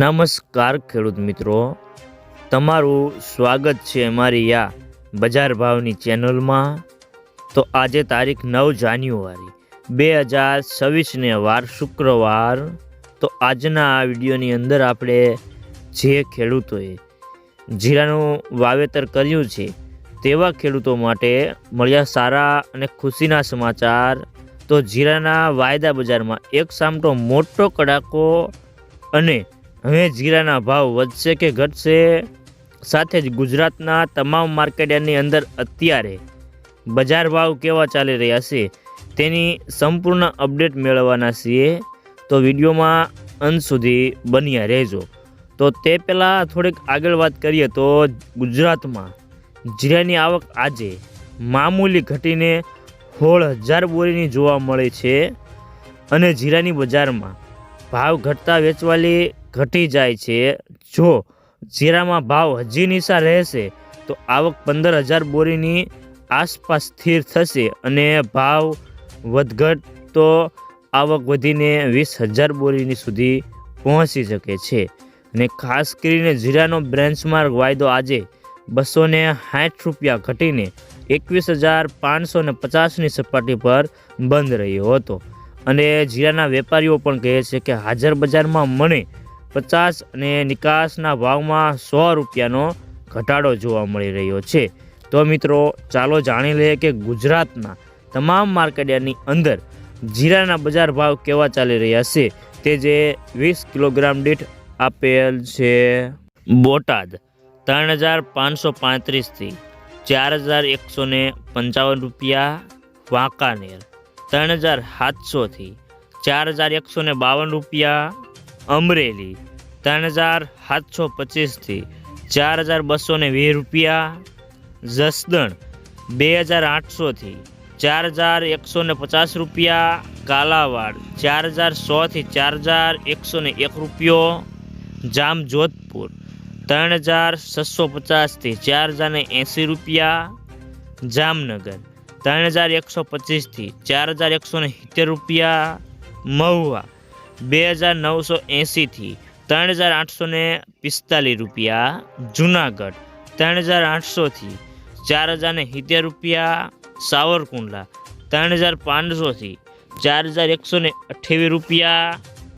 નમસ્કાર ખેડૂત મિત્રો. તમારું સ્વાગત છે અમારી આ બજાર ભાવની ચેનલમાં. તો આજે તારીખ નવ જાન્યુઆરી, બે હજાર છવ્વીસને વાર શુક્રવાર. તો આજના આ વિડીયોની અંદર આપણે જે ખેડૂતોએ જીરાનું વાવેતર કર્યું છે, તેવા ખેડૂતો માટે મળ્યા સારા અને ખુશીના સમાચાર. તો જીરાના વાયદા બજારમાં એક સામટો મોટો કડાકો અને હવે જીરાના ભાવ વધશે કે ઘટશે? સાથે જ ગુજરાતના તમામ માર્કેટની અંદર અત્યારે બજાર ભાવ કેવા ચાલી રહ્યા છે તેની સંપૂર્ણ અપડેટ મેળવવાના છીએ. તો વિડીયોમાં અંત સુધી બન્યા રહેજો. તો તે પહેલાં થોડીક આગળ વાત કરીએ તો ગુજરાતમાં જીરાની આવક આજે મામૂલી ઘટીને સોળ હજાર બોરીની જોવા મળે છે અને જીરાની બજારમાં ભાવ ઘટતા વેચવાલી ઘટી જાય છે. જો જીરામાં ભાવ હજી નીચા રહેશે, તો આવક પંદર હજાર બોરીની આસપાસ સ્થિર થશે અને ભાવ વધઘટ તો આવક વધીને વીસ હજાર બોરીની સુધી પહોંચી શકે છે. અને ખાસ કરીને જીરાનો બ્રેન્ચમાર્ક વાયદો આજે બસો ને સાઠ રૂપિયા ઘટીને એકવીસ હજાર પાંચસો ને પચાસની સપાટી પર બંધ રહ્યો હતો. અને જીરાના વેપારીઓ પણ કહે છે કે હાજર બજારમાં મને પચાસ અને નિકાસના ભાવમાં સો રૂપિયાનો ઘટાડો જોવા મળી રહ્યો છે. તો મિત્રો, ચાલો જાણી લઈએ કે ગુજરાતના તમામ માર્કેટની અંદર જીરાના બજાર ભાવ કેવા ચાલી રહ્યા છે. તે જે વીસ કિલોગ્રામ દીઠ આપેલ છે. બોટાદ ત્રણ હજાર પાંચસો પાંત્રીસથી ચાર હજાર એકસો પંચાવન રૂપિયા. વાંકાનેર ત્રણ હજાર સાતસોથી ચાર હજાર એકસો બાવન રૂપિયા. અમરેલી, ત્રણ હજાર સાતસો પચીસથી ચાર હજાર બસો ને વીસ રૂપિયા, જસદણ, બે હજાર આઠસોથી ચાર હજાર એકસો ને પચાસ રૂપિયા, કાલાવાડ, ચાર હજાર સોથી ચાર હજાર એકસો ને એક રૂપિયો, જામજોધપુર, ત્રણ હજાર છસો પચાસથી ચાર હજાર ને એંસી રૂપિયા, જામનગર, ત્રણ હજાર એકસો પચીસથી ચાર હજાર એકસો ને સિત્તેર રૂપિયા, મહુવા બે હજાર નવસો એંસીથી ત્રણ હજાર આઠસો પિસ્તાલીસ રૂપિયા જુનાગઢ, ત્રણ હજાર આઠસોથી ચાર હજાર ને સિત્તેર રૂપિયા સાવરકુંડલા, ત્રણ હજાર પાંચસોથી ચાર હજાર એકસો ને અઠ્યાવીસ રૂપિયા